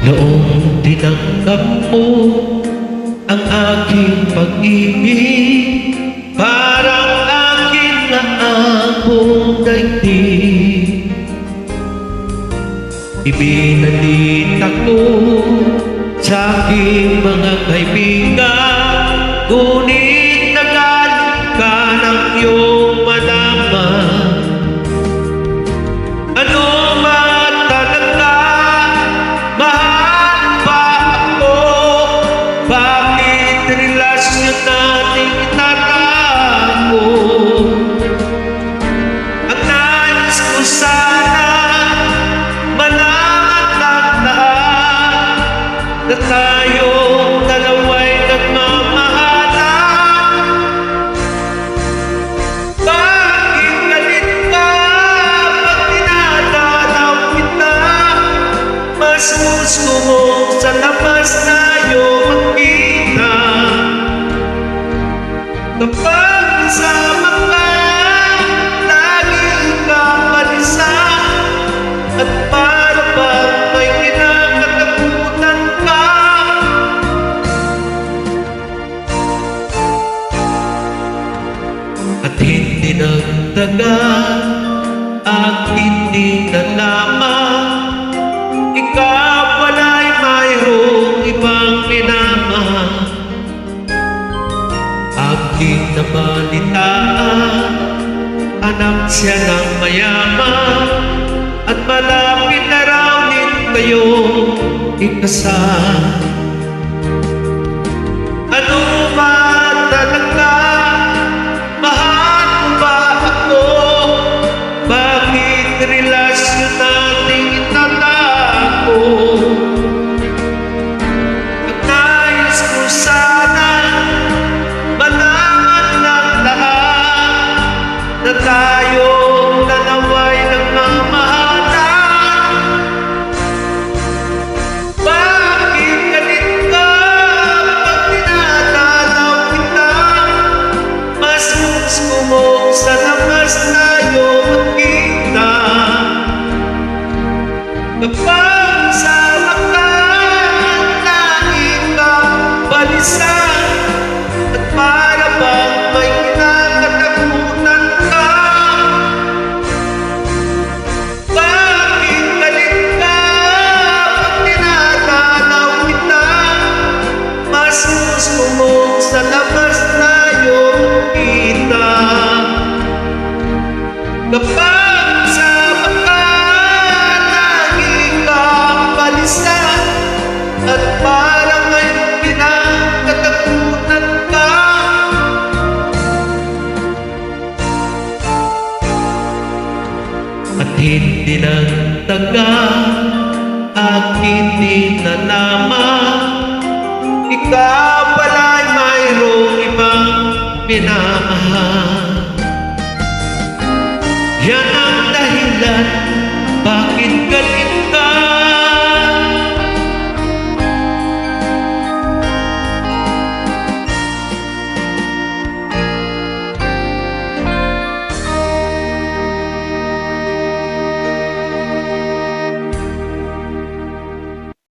Noong tinanggap mo ang aking pag-ibig Parang akin na ang buong daigdig. Ibinalit ako sa aking mga kaibigan Ngunit Gusto mo sa labas tayo magkita Kapag kasama ka, lagi ka palisa At para bang may kinakatakutan ka? At hindi nagtagal At hindi nalaman Ikaw nabalitaan Anak siya ng mayaman At malapit na raw din ikasal Ano gusto mo sa hindi nang tagal Akin din nalaman Ikaw pala'y mayroong ibang minamahal